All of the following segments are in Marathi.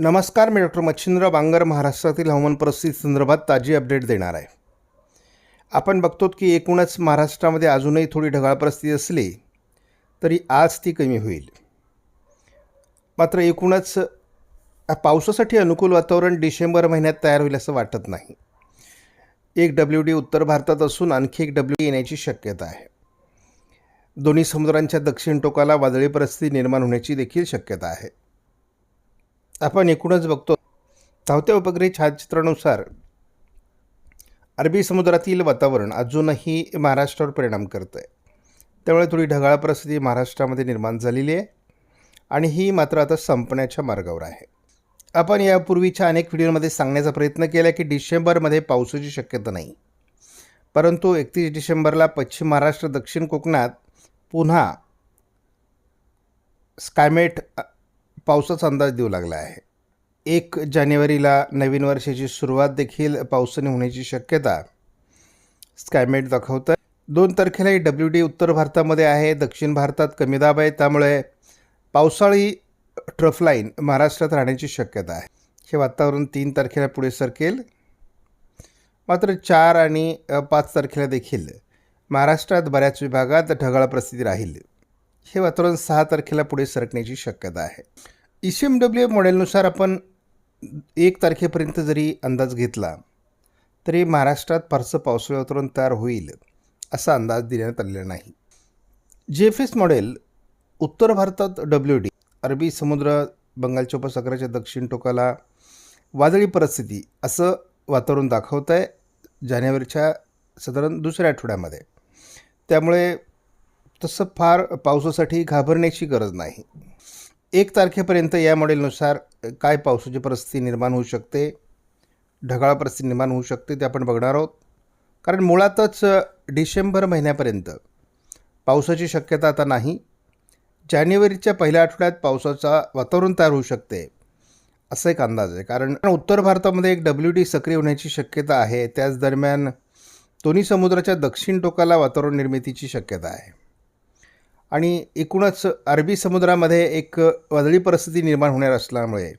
नमस्कार मी डॉक्टर मच्छिंद्र बांगर महाराष्ट्रातील हवामान परिस्थिती संदर्भात ताजी अपडेट देणार आहे. आपण बघतो की एकूणच महाराष्ट्रामध्ये अजूनही थोडी ढगाळ परिस्थिती असली तरी आज ती कमी होईल. मात्र एकूणच पावसासाठी अनुकूल वातावरण डिसेंबर महिन्यात तयार होईल असं वाटत नाही. एक डब्ल्यू डी उत्तर भारतात असून आणखी एक डब्ल्यू येण्याची शक्यता आहे. दोन्ही समुद्रांच्या दक्षिण टोकाला वादळी परिस्थिती निर्माण होण्याची देखील शक्यता आहे. आपण एकूणच बघतो. धावत्या उपग्रही छायाचित्रानुसार अरबी समुद्रातील वातावरण अजूनही महाराष्ट्रावर परिणाम करतं आहे त्यामुळे थोडी ढगाळ परिस्थिती महाराष्ट्रामध्ये निर्माण झालेली आहे आणि ही मात्र आता संपण्याच्या मार्गावर आहे. आपण यापूर्वीच्या अनेक व्हिडिओमध्ये सांगण्याचा प्रयत्न केला की डिसेंबरमध्ये पावसाची शक्यता नाही. परंतु एकतीस डिसेंबरला पश्चिम महाराष्ट्र दक्षिण कोकणात पुन्हा स्कायमेट पावसाचा अंदाज देऊ लागला आहे. एक जानेवारीला नवीन वर्षाची सुरुवात देखील पावसाने होण्याची शक्यता स्कायमेट दाखवतं दोन तारखेलाही डब्ल्यू डी उत्तर भारतामध्ये आहे दक्षिण भारतात कमी दाब आहे त्यामुळे पावसाळी ट्रफलाईन महाराष्ट्रात राहण्याची शक्यता आहे. हे वातावरण तीन तारखेला पुढे सरकेल. मात्र चार आणि पाच तारखेला देखील महाराष्ट्रात बऱ्याच विभागात ढगाळ प्रसिद्धी राहील. हे वातावरण सहा तारखेला पुढे सरकण्याची शक्यता आहे. ई सी एम डब्ल्यू मॉडेलनुसार आपण एक तारखेपर्यंत जरी अंदाज घेतला तरी महाराष्ट्रात फारसं पावसाळी वातावरण तयार होईल असा अंदाज देण्यात आलेला नाही. जी एफ एस मॉडेल उत्तर भारतात डब्ल्यू डी अरबी समुद्र बंगालच्या उपसागराच्या दक्षिण टोकाला वादळी परिस्थिती असं वातावरण दाखवत आहे जानेवारीच्या साधारण दुसऱ्या आठवड्यामध्ये. त्यामुळे तसं फार पावसासाठी घाबरण्याची गरज नाही. एक तारखेपर्यंत या मॉडेलनुसार काय पावसाची परिस्थिती निर्माण होऊ शकते? ढगाळ परिस्थिती निर्माण होऊ शकते ते आपण बघणार आहोत. कारण मुळातच डिसेंबर महिन्यापर्यंत पावसाची शक्यता आता नाही. जानेवारीच्या पहिल्या आठवड्यात पावसाचा वातावरण तयार होऊ शकते असा एक अंदाज आहे. कारण उत्तर भारतामध्ये एक डब्ल्यू डी सक्रिय होण्याची शक्यता आहे. त्याच दरम्यान दोन्ही समुद्राच्या दक्षिण टोकाला वातावरण निर्मितीची शक्यता आहे. आणि एकूणच अरबी समुद्रामध्ये एक वादळी परिस्थिती निर्माण होणार असल्यामुळे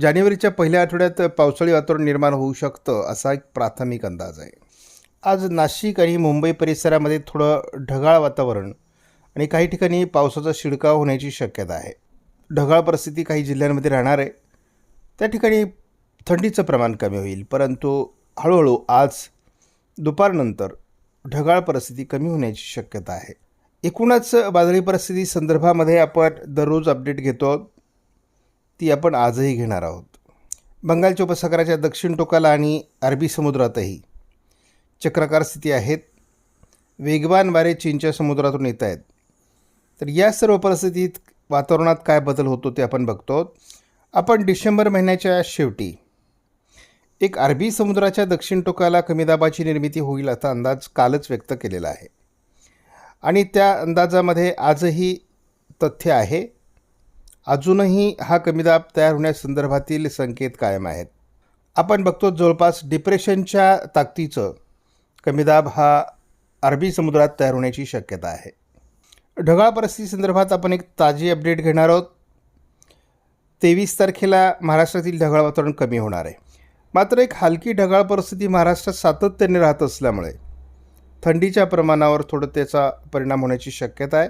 जानेवारीच्या पहिल्या आठवड्यात पावसाळी वातावरण निर्माण होऊ शकतं असा एक प्राथमिक अंदाज आहे. आज नाशिक आणि मुंबई परिसरामध्ये थोडं ढगाळ वातावरण आणि काही ठिकाणी पावसाचा शिडकाव होण्याची शक्यता आहे. ढगाळ परिस्थिती काही जिल्ह्यांमध्ये राहणार आहे. त्या ठिकाणी थंडीचं प्रमाण कमी होईल परंतु हळूहळू आज दुपारनंतर ढगाळ परिस्थिती कमी होण्याची शक्यता आहे. एकूणच बाजारी परिस्थिती संदर्भामध्ये आपण दररोज अपडेट घेतो. आहोत ती आपण आजही घेणार आहोत. बंगालच्या उपसागराच्या दक्षिण टोकाला आणि अरबी समुद्रातही चक्राकार स्थिती आहेत. वेगवान वारे चीनच्या समुद्रातून येत आहेत. तर या सर्व परिस्थितीत वातावरणात काय बदल होतो ते आपण बघतो. आहोत. आपण डिसेंबर महिन्याच्या शेवटी एक अरबी समुद्राच्या दक्षिण टोकाला कमी दाबाची निर्मिती होईल असा अंदाज कालच व्यक्त केलेला आहे. आणि त्या अंदाजामध्ये आजही तथ्य आहे. अजूनही हा कमी दाब तयार होण्यासंदर्भातील संकेत कायम आहेत. आपण बघतो जवळपास डिप्रेशनच्या ताकदीचं कमी दाब हा अरबी समुद्रात तयार होण्याची शक्यता आहे. ढगाळ परिस्थिती संदर्भात आपण एक ताजी अपडेट घेणार आहोत. तेवीस तारखेला महाराष्ट्रातील ढगाळ वातावरण कमी होणार आहे. मात्र एक हलकी ढगाळ परिस्थिती महाराष्ट्रात सातत्याने राहत असल्यामुळे थंडीच्या प्रमाणावर थोडं त्याचा परिणाम होण्याची शक्यता आहे.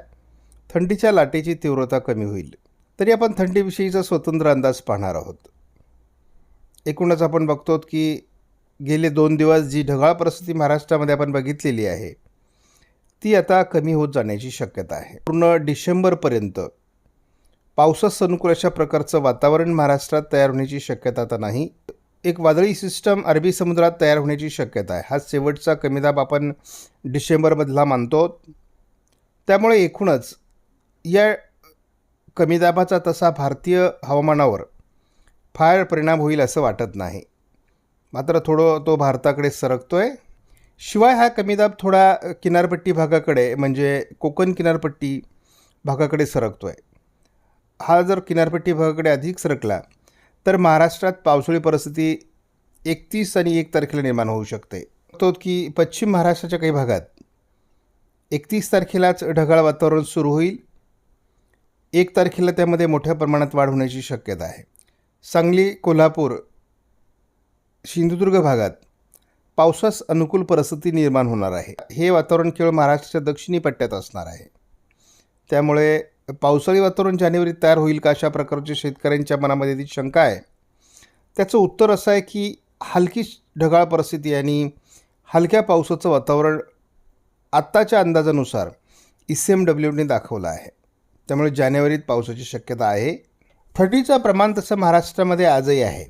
थंडीच्या लाटेची तीव्रता कमी होईल. तरी आपण थंडीविषयीचा स्वतंत्र अंदाज पाहणार आहोत. एकूणच आपण बघतो की गेले दोन दिवस जी ढगाळ परिस्थिती महाराष्ट्रामध्ये आपण बघितलेली आहे ती आता कमी होत जाण्याची शक्यता आहे. पूर्ण डिसेंबरपर्यंत पावसास अनुकूल अशा प्रकारचं वातावरण महाराष्ट्रात तयार होण्याची शक्यता आता नाही. एक वादळी सिस्टम अरबी समुद्रात तयार होण्याची शक्यता आहे. हा शेवटचा कमी दाब आपण डिसेंबरमधला मानतो. त्यामुळे एकूणच या कमी दाबाचा तसा भारतीय हवामानावर फार परिणाम होईल असं वाटत नाही. मात्र थोडं तो भारताकडे सरकतो आहे शिवाय हा कमी दाब थोडा किनारपट्टी भागाकडे म्हणजे कोकण किनारपट्टी भागाकडे सरकतो आहे हा जर किनारपट्टी भागाकडे अधिक सरकला तर महाराष्ट्रात पावसाळी परिस्थिती एकतीस आणि एक तारखेला निर्माण होऊ शकते. तो की पश्चिम महाराष्ट्राच्या काही भागात एकतीस तारखेलाच ढगाळ वातावरण सुरू होईल. एक तारखेला त्यामध्ये मोठ्या प्रमाणात वाढ होण्याची शक्यता आहे. सांगली कोल्हापूर सिंधुदुर्ग भागात पावसास अनुकूल परिस्थिती निर्माण होणार आहे. हे वातावरण केवळ महाराष्ट्राच्या दक्षिणी पट्ट्यात असणार आहे. त्यामुळे पावसाळी वातावरण जानेवारीत तयार होईल का अशा प्रकारची शेतकऱ्यांच्या मनामध्ये ती शंका आहे. त्याचं उत्तर असं आहे की हलकी ढगाळ परिस्थिती आणि हलक्या पावसाचं वातावरण आत्ताच्या अंदाजानुसार ई सी एम डब्ल्यूने दाखवलं आहे. त्यामुळे जानेवारीत पावसाची शक्यता आहे. थंडीचं प्रमाण तसं महाराष्ट्रामध्ये आजही आहे.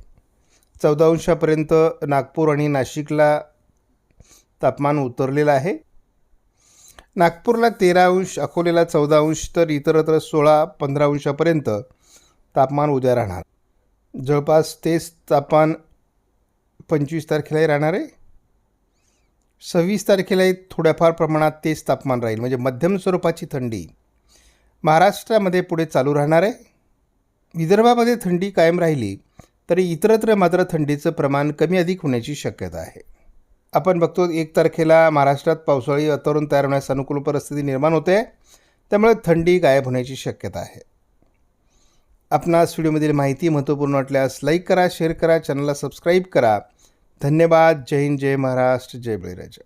चौदा अंशापर्यंत नागपूर आणि नाशिकला तापमान उतरलेलं आहे. नागपूरला तेरा अंश अकोलेला चौदा अंश तर इतरत्र सोळा पंधरा अंशापर्यंत तापमान उद्या राहणार. जवळपास तेच तापमान पंचवीस तारखेलाही राहणार आहे. सव्वीस तारखेलाही थोड्याफार प्रमाणात तेच तापमान राहील म्हणजे मध्यम स्वरूपाची थंडी महाराष्ट्रामध्ये पुढे चालू राहणार आहे. विदर्भामध्ये थंडी कायम राहिली तरी इतरत्र मात्र थंडीचं प्रमाण कमी अधिक होण्याची शक्यता आहे. आपण बघतो एक तारखेला महाराष्ट्रात पावसाळी वातावरण तयार होण्यास अनुकूल परिस्थिती निर्माण होते. त्यामुळे थंडी गायब होण्याची शक्यता आहे. आपणास व्हिडिओमधील माहिती महत्त्वपूर्ण वाटल्यास लाईक करा शेअर करा चॅनलला सबस्क्राईब करा. धन्यवाद. जय हिंद जय महाराष्ट्र जय बळीराजा.